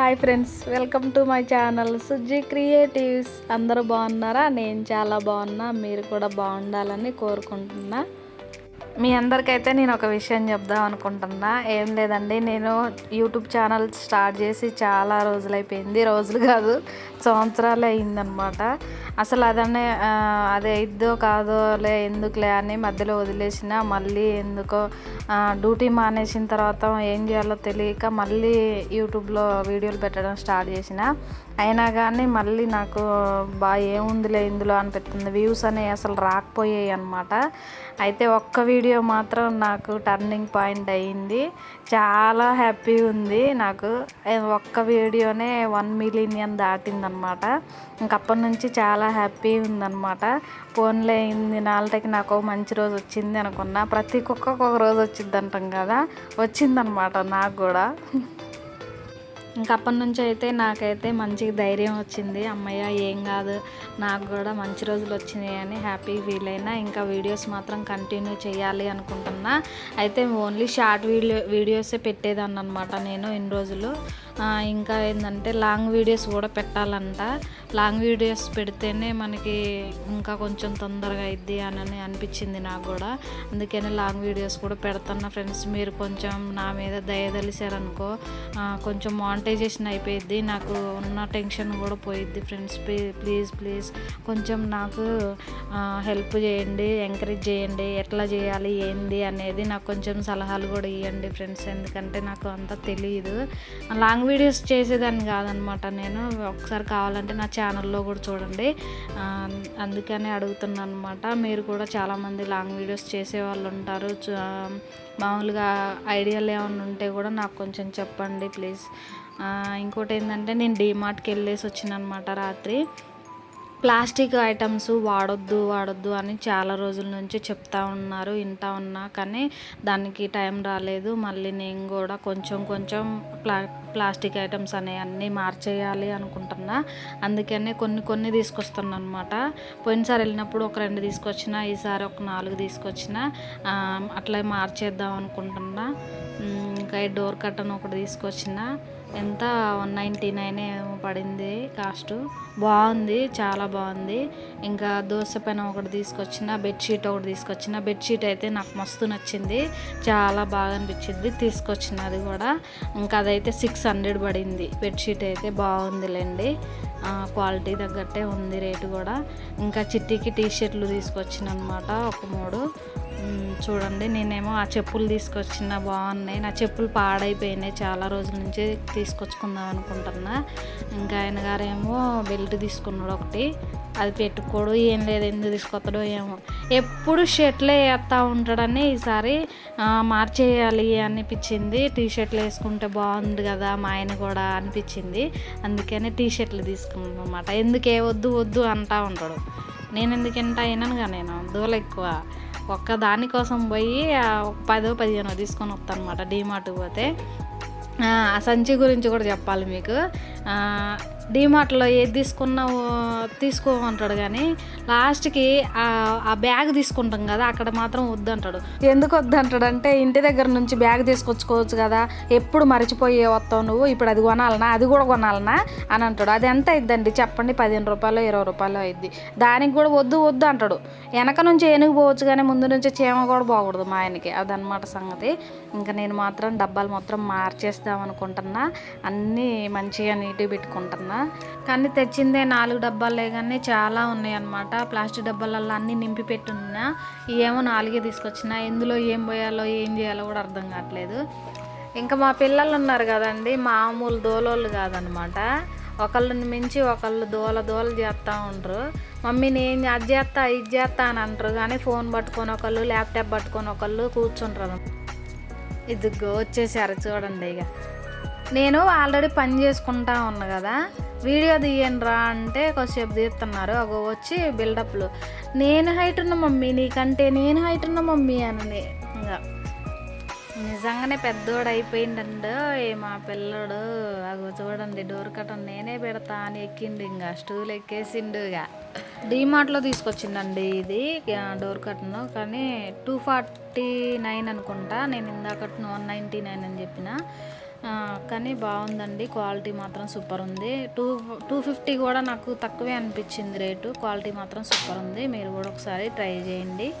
Hi friends welcome to my channel Suji creatives. అందరూ బాగున్నారా? నేను చాలా బాగున్నా మీరు కూడా బాగుండాలని కోరుకుంటున్నా. మీ అందరికైతే నేను ఒక విషయం చెప్దాం అనుకుంటున్నా. ఏం లేదండి నేను యూట్యూబ్ ఛానల్ స్టార్ట్ చేసి చాలా రోజులైపోయింది. రోజులు కాదు సంవత్సరాలు అయిందనమాట అసలు అదనే అది అయిద్దో కాదో లే ఎందుకులే అని మధ్యలో వదిలేసిన మళ్ళీ ఎందుకో డ్యూటీ మానేసిన తర్వాత ఏం చేయాలో తెలియక మళ్ళీ యూట్యూబ్లో వీడియోలు పెట్టడం స్టార్ట్ చేసిన. అయినా కానీ మళ్ళీ నాకు బాగా ఏముందిలే ఇందులో అనిపిస్తుంది. వ్యూస్ అనేవి అసలు రాకపోయాయి అనమాట అయితే ఒక్క వీడియో మాత్రం నాకు టర్నింగ్ పాయింట్ అయ్యింది. చాలా హ్యాపీ ఉంది నాకు. ఒక్క వీడియోనే వన్ మిలియన్ దాటిందనమాట ఇంకప్పటి నుంచి చాలా హ్యాపీ ఉందన్నమాట. ఫోన్లే అయింది నాళ్ళకి నాకు మంచి రోజు వచ్చింది అనుకున్నా. ప్రతి కుక్కకు ఒక రోజు వచ్చింది అంటాం కదా? వచ్చిందనమాట నాకు కూడా. ఇంక అప్పటి నుంచి అయితే నాకైతే మంచి ధైర్యం వచ్చింది. అమ్మయ్య ఏం కాదు. నాకు కూడా మంచి రోజులు వచ్చినాయి అని హ్యాపీ ఫీల్ అయినా ఇంకా వీడియోస్ మాత్రం కంటిన్యూ చేయాలి అనుకుంటున్నా. అయితే ఓన్లీ షార్ట్ వీడియో వీడియోసే పెట్టేదాన్ని అనమాట నేను ఇన్ని రోజులు. ఇంకా ఏంటంటే లాంగ్ వీడియోస్ కూడా పెట్టాలంట. లాంగ్ వీడియోస్ పెడితేనే మనకి ఇంకా కొంచెం తొందరగా అయింది అని అనిపించింది నాకు కూడా. అందుకనే లాంగ్ వీడియోస్ కూడా పెడుతున్నా ఫ్రెండ్స్. మీరు కొంచెం నా మీద దయ కొంచెం ఆ, కొంచెం మానిటైజేషన్ అయిపోయింది నాకు ఉన్న టెన్షన్ కూడా పోయిద్ది ఫ్రెండ్స్ ప్లీజ్ ప్లీజ్ కొంచెం నాకు హెల్ప్ చేయండి ఎంకరేజ్ చేయండి ఎట్లా చేయాలి ఏంది అనేది నాకు కొంచెం సలహాలు కూడా ఇవ్వండి ఫ్రెండ్స్ ఎందుకంటే నాకు అంత తెలియదు లాంగ్ వీడియోస్ చేసేదాన్ని కాదనమాట నేను. ఒకసారి కావాలంటే నా ఛానల్లో కూడా చూడండి. అందుకనే అడుగుతున్నాను అనమాట మీరు కూడా చాలామంది లాంగ్ వీడియోస్ చేసే వాళ్ళు ఉంటారు. మామూలుగా ఐడియాలు ఏమైనా ఉంటే కూడా నాకు కొంచెం చెప్పండి ప్లీజ్. ఇంకోటి ఏంటంటే నేను డీమార్ట్కి వెళ్ళేసి వచ్చిన అనమాట రాత్రి. ప్లాస్టిక్ ఐటమ్స్ వాడొద్దు వాడొద్దు అని చాలా రోజుల నుంచి చెప్తా ఉన్నారు వింటా ఉన్నా. కానీ దానికి టైం రాలేదు. మళ్ళీ నేను కూడా కొంచెం కొంచెం ప్లా ప్లాస్టిక్ ఐటమ్స్ అనేవి అన్నీ మార్చేయాలి అనుకుంటున్నా. అందుకనే కొన్ని కొన్ని తీసుకొస్తున్నా అనమాట పోయినసారి వెళ్ళినప్పుడు ఒక రెండు తీసుకొచ్చిన ఈసారి ఒక నాలుగు తీసుకొచ్చిన అట్లా మార్చేద్దాం అనుకుంటున్నా. వంకాయ ఇంకా డోర్ కట్టన్ ఒకటి తీసుకొచ్చిన. ఎంత? వన్ నైంటీ నైన్ ఏమో పడింది కాస్ట్. బాగుంది చాలా బాగుంది. ఇంకా దోశ పెనం ఒకటి తీసుకొచ్చిన బెడ్షీట్ ఒకటి తీసుకొచ్చిన. బెడ్షీట్ అయితే నాకు మస్తు నచ్చింది. చాలా బాగా అనిపించింది తీసుకొచ్చిన అది కూడా. ఇంకా అదైతే సిక్స్ హండ్రెడ్ పడింది. బెడ్షీట్ అయితే బాగుందిలేండి. క్వాలిటీ తగ్గట్టే ఉంది రేటు కూడా. ఇంకా చిట్టికి టీ షర్ట్లు తీసుకొచ్చిన అనమాట ఒక మూడు. చూడండి నేనేమో ఆ చెప్పులు తీసుకొచ్చిన బాగున్నాయి. నా చెప్పులు పాడైపోయినాయి. చాలా రోజుల నుంచి తీసుకొచ్చుకుందాం అనుకుంటున్నా. ఇంకా ఆయన గారేమో బెల్ట్ తీసుకున్నాడు ఒకటి. అది పెట్టుకోడు ఏం లేదు ఎందుకు తీసుకొస్తాడో ఏమో. ఎప్పుడు షర్ట్లే వేస్తా ఉంటాడని ఈసారి మార్చేయాలి అనిపించింది. టీ షర్ట్లు వేసుకుంటే బాగుంది కదా మా ఆయన కూడా అనిపించింది. అందుకనే టీ షర్ట్లు తీసుకున్నాను అనమాట ఎందుకు ఏ వద్దు వద్దు అంటూ ఉంటాడు. నేను ఎందుకు అయినాను అయినానుగా నేను దూల ఎక్కువ. ఒక్క దానికోసం పోయి పదో పదిహేనో తీసుకొని వస్తాను అనమాట డీమార్ట్ పోతే. ఆ సంచి గురించి కూడా చెప్పాలి మీకు. డీమార్ట్లో ఏది తీసుకున్నా తీసుకోమంటాడు కానీ లాస్ట్కి ఆ బ్యాగ్ తీసుకుంటాం కదా అక్కడ మాత్రం వద్దంటాడు. ఎందుకు వద్దంటాడు అంటే ఇంటి దగ్గర నుంచి బ్యాగ్ తీసుకొచ్చుకోవచ్చు కదా ఎప్పుడు మర్చిపోయి వస్తావు నువ్వు ఇప్పుడు అది కొనాలనా అది కూడా కొనాలనా అని అంటాడు. అది ఎంత అయిద్దండి? చెప్పండి పదిహేను రూపాయలు ఇరవై రూపాయలు అయింది దానికి కూడా వద్దు వద్దు అంటాడు. వెనక నుంచి ఏనుగు పోవచ్చు కానీ ముందు నుంచి చీమ కూడా పోకూడదు మా ఆయనకి. అదనమాట సంగతి. ఇంకా నేను మాత్రం డబ్బాలు మొత్తం మార్చేద్దాం అనుకుంటున్నా అన్నీ మంచిగా నీట్గా పెట్టుకుంటున్నా. కానీ తెచ్చిందే నాలుగు డబ్బాలే కానీ చాలా ఉన్నాయి అనమాట ప్లాస్టిక్ డబ్బాలలో అన్నీ నింపి పెట్టున్నా. ఏమో నాలుగే తీసుకొచ్చిన. ఎందులో ఏం పోయాలో ఏం చేయాలో కూడా అర్థం కావట్లేదు. ఇంకా మా పిల్లలు ఉన్నారు కదండి మామూలు దోలోళ్ళు కాదనమాట ఒకళ్ళని మించి ఒకళ్ళు దోల దోల చేస్తూ ఉంటారు మమ్మీ నేను అది చేస్తా ఇది చేస్తా అని అంటారు. కానీ ఫోన్ పట్టుకొని ఒకళ్ళు ల్యాప్టాప్ పట్టుకొని ఒకళ్ళు కూర్చుంటారు ఇదిగో వచ్చేసారు చూడండి ఇక. నేను ఆల్రెడీ పని చేసుకుంటా ఉన్నా కదా. వీడియో తీయండి రా అంటే కొద్దిసేపు తీస్తున్నారు. ఒక వచ్చి బిల్డప్లు. నేను హైట్ ఉన్న మమ్మీ నీకంటే నేను హైట్ ఉన్న మమ్మీ అని. ఇంకా నిజంగానే పెద్దోడు అయిపోయిండండు మా పిల్లడు. అగో చూడండి డోర్ కట్టన్ నేనే పెడతా అని ఎక్కిండు ఇంకా స్టూల్ ఎక్కేసిండు ఇక డీమార్ట్లో తీసుకొచ్చిండండి ఇది డోర్ కట్టను కానీ టూ ఫార్టీ నైన్ అనుకుంటా నేను ఇందాక వన్ నైంటీ నైన్ అని చెప్పిన. కానీ బాగుందండి. క్వాలిటీ మాత్రం సూపర్ ఉంది. టూ టూ ఫిఫ్టీ కూడా నాకు తక్కువే అనిపించింది రేటు. క్వాలిటీ మాత్రం సూపర్ ఉంది. మీరు కూడా ఒకసారి ట్రై చేయండి.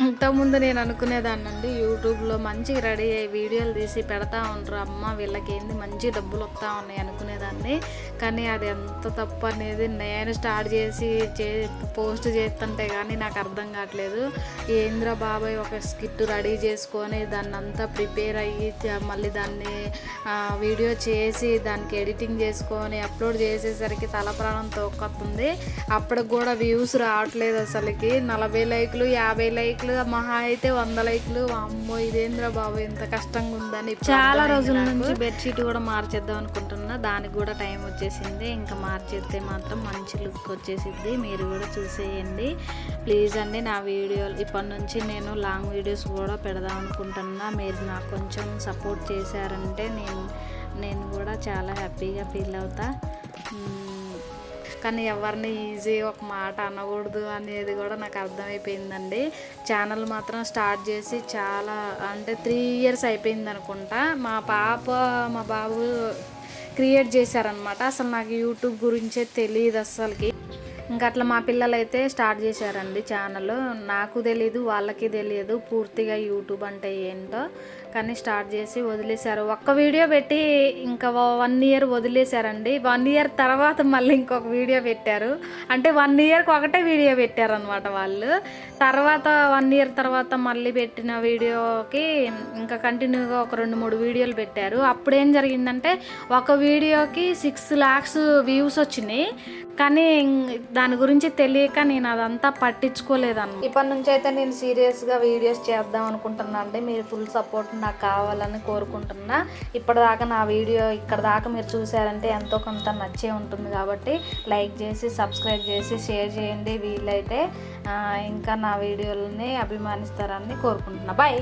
ఇంతకుముందు నేను అనుకునేదాన్నండి యూట్యూబ్లో మంచిగా రెడీ అయ్యి వీడియోలు తీసి పెడతా ఉంటారు అమ్మ వీళ్ళకి ఏంది మంచి డబ్బులు వస్తూ ఉన్నాయి అనుకునేదాన్ని. కానీ అది ఎంత తప్పు అనేది నేను స్టార్ట్ చేసి చే పోస్ట్ చేస్తుంటే కానీ నాకు అర్థం కావట్లేదు. ఏంద్ర బాబాయ్ ఒక స్కిట్ రెడీ చేసుకొని దాన్ని అంతా ప్రిపేర్ అయ్యి మళ్ళీ దాన్ని వీడియో చేసి దానికి ఎడిటింగ్ చేసుకొని అప్లోడ్ చేసేసరికి తల ప్రాణం తోకొస్తుంది అప్పటికి కూడా వ్యూస్ రావట్లేదు అసలుకి. నలభై లైక్లు యాభై లైక్ లైక్లు మహా అయితే వంద లైక్లు. అమ్మో ఇదేంద్ర బాబు ఇంత కష్టంగా ఉందని చాలా రోజుల నుంచి బెడ్షీట్ కూడా మార్చేద్దాం అనుకుంటున్నా. దానికి కూడా టైం వచ్చేసింది. ఇంకా మార్చేస్తే మాత్రం మంచి లుక్ వచ్చేసింది మీరు కూడా చూసేయండి. ప్లీజ్ అండి నా వీడియోలు ఇప్పటి నుంచి నేను లాంగ్ వీడియోస్ కూడా పెడదాం అనుకుంటున్నా. మీరు నాకు కొంచెం సపోర్ట్ చేశారంటే నేను నేను కూడా చాలా హ్యాపీగా ఫీల్ అవుతా. కానీ ఎవరిని ఈజీ ఒక మాట అనకూడదు అనేది కూడా నాకు అర్థమైపోయిందండి. ఛానల్ మాత్రం స్టార్ట్ చేసి చాలా అంటే త్రీ ఇయర్స్ అయిపోయింది అనుకుంటా. మా పాప మా బాబు క్రియేట్ చేశారనమాట అసలు నాకు యూట్యూబ్ గురించే తెలియదు అసలుకి ఇంకా అట్లా మా పిల్లలు అయితే స్టార్ట్ చేశారండి ఛానల్. నాకు తెలియదు వాళ్ళకి తెలియదు పూర్తిగా యూట్యూబ్ అంటే ఏంటో. కానీ స్టార్ట్ చేసి వదిలేశారు. ఒక్క వీడియో పెట్టి ఇంకా వన్ ఇయర్ వదిలేశారండి. వన్ ఇయర్ తర్వాత మళ్ళీ ఇంకొక వీడియో పెట్టారు. అంటే వన్ ఇయర్కి ఒకటే వీడియో పెట్టారనమాట వాళ్ళు. తర్వాత వన్ ఇయర్ తర్వాత మళ్ళీ పెట్టిన వీడియోకి ఇంకా కంటిన్యూగా ఒక రెండు మూడు వీడియోలు పెట్టారు. అప్పుడు ఏం జరిగిందంటే ఒక వీడియోకి సిక్స్ ల్యాక్స్ వ్యూస్ వచ్చినాయి. కానీ దాని గురించి తెలియక నేను అదంతా పట్టించుకోలేదన్న ఇప్పటి నుంచి అయితే నేను సీరియస్గా వీడియోస్ చేద్దాం అనుకుంటున్నాను అండి. మీరు ఫుల్ సపోర్ట్ నాకు కావాలని కోరుకుంటున్నా. ఇప్పటిదాకా నా వీడియో ఇక్కడ దాకా మీరు చూసారంటే ఎంతో కొంత నచ్చే ఉంటుంది కాబట్టి లైక్ చేసి సబ్స్క్రైబ్ చేసి షేర్ చేయండి వీలైతే. ఇంకా నా వీడియోలని అభిమానిస్తారని కోరుకుంటున్నా. బాయ్.